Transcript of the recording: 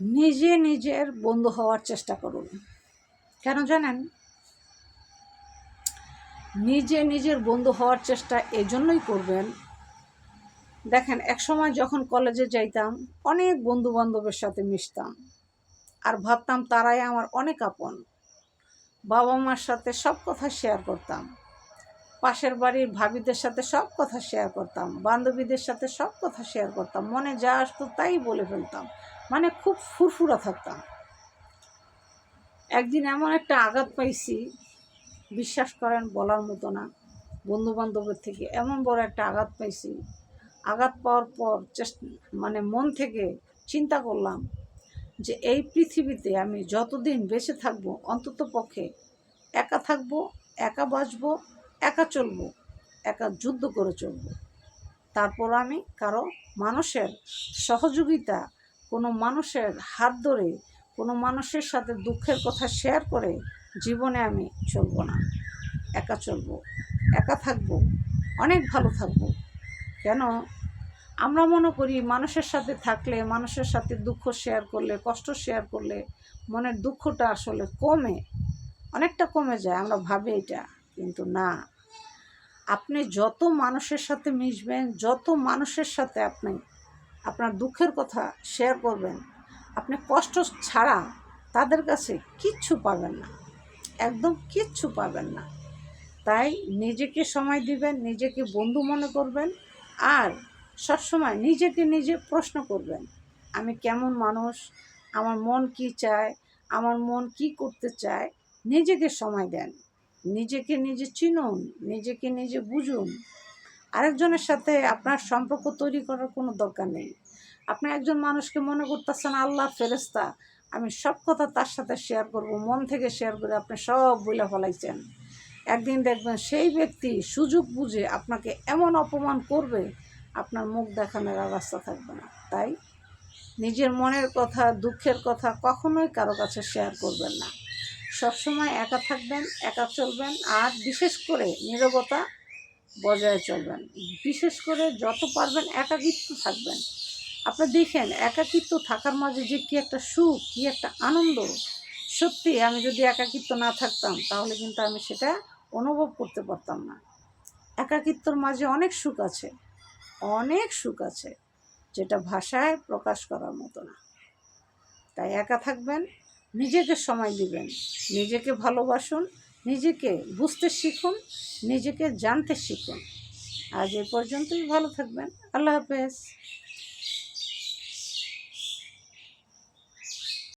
নিজে নিজের বন্ধু হওয়ার চেষ্টা করুন। কেন জানেন? নিজে নিজের বন্ধু হওয়ার চেষ্টা এজন্যই করবেন। দেখেন এক সময় যখন কলেজে যাইতাম, অনেক বন্ধু বান্ধবের সাথে মিশতাম। আর ভাবতাম তারাই আমার অনেক আপন। বাবা মার সাথে সব কথা শেয়ার করতাম। পাশের বাড়ির ভাবিদের সাথে সব কথা শেয়ার করতাম, বান্ধবীদের সাথে সব কথা শেয়ার করতাম, মনে যা আসতো তাই বলে ফেলতাম মানে খুব ফুরফুরা থাকতাম। একদিন এমন একটা আঘাত পাইছি, বিশ্বাস করেন বলার মতো না বন্ধু বান্ধবের থেকে এমন বড় একটা আঘাত পাইছি। আঘাত পাওয়ার পর চেষ্টা মানে মন থেকে চিন্তা করলাম যে এই পৃথিবীতে আমি যতদিন বেঁচে থাকব অন্তত পক্ষে একা থাকব, একা বাঁচবো একা চলবো, একা যুদ্ধ করে চলবো। তারপর আমি কারও মানুষের সহযোগিতা, কোনো মানুষের হাত ধরে, কোনো মানুষের সাথে দুঃখের কথা শেয়ার করে জীবনে আমি চলবো না। একা চলবো, একা থাকব, অনেক ভালো থাকব। কেন? আমরা মনে করি মানুষের সাথে থাকলে, মানুষের সাথে দুঃখ শেয়ার করলে, কষ্ট শেয়ার করলে মনের দুঃখটা আসলে কমে, অনেকটা কমে যায়, আমরা ভাবি এটা, কিন্তু না। আপনি যত মানুষের সাথে মিশবেন, যত মানুষের সাথে আপনি আপনার দুঃখের কথা শেয়ার করবেন, আপনি কষ্ট ছাড়া তাদের কাছে কিচ্ছু পাবেন না, একদম কিচ্ছু পাবেন না। তাই নিজেকে সময় দিবেন, নিজেকে বন্ধু মনে করবেন আর সবসময় নিজেকে নিজে প্রশ্ন করবেন, আমি কেমন মানুষ, আমার মন কি চায়, আমার মন কি করতে চায়, নিজেকে সময় দেন। নিজেকে নিজে চিনুন, নিজেকে নিজে বুঝুন। আরেকজনের সাথে আপনার সম্পর্ক তৈরি করার কোনো দরকার নেই। আপনি একজন মানুষকে মনে করতেছেন, আল্লাহ ফেরেস্তা আমি সব কথা তার সাথে শেয়ার করব, মন থেকে শেয়ার করে আপনি সব বইলা ফেলাইছেন। একদিন দেখবেন সেই ব্যক্তি সুযোগ বুঝে আপনাকে এমন অপমান করবে, আপনার মুখ দেখানোর রাস্তা থাকবে না। তাই নিজের মনের কথা, দুঃখের কথা কখনোই কারও কাছে শেয়ার করবেন না। সবসময় একা থাকবেন, একা চলবেন আর বিশেষ করে নীরবতা বজায় চলবেন। বিশেষ করে যত পারবেন একাকিত্ব থাকবেন। আপনি দেখেন, একাকিত্ব থাকার মাঝে যে কী একটা সুখ, কী একটা আনন্দ। সত্যি, আমি যদি একাকিত্ব না থাকতাম, তাহলে কিন্তু আমি সেটা অনুভব করতে পারতাম না। একাকিত্বর মাঝে অনেক সুখ আছে, অনেক সুখ আছে, যেটা ভাষায় প্রকাশ করার মতো না। তাই একা থাকবেন নিজেকে সময় দিবেন। নিজেকে ভালোবাসুন, নিজেকে বুঝতে শিখুন, নিজেকে জানতে শিখুন। আজ এ পর্যন্তই, ভালো থাকবেন। আল্লাহ হাফেজ।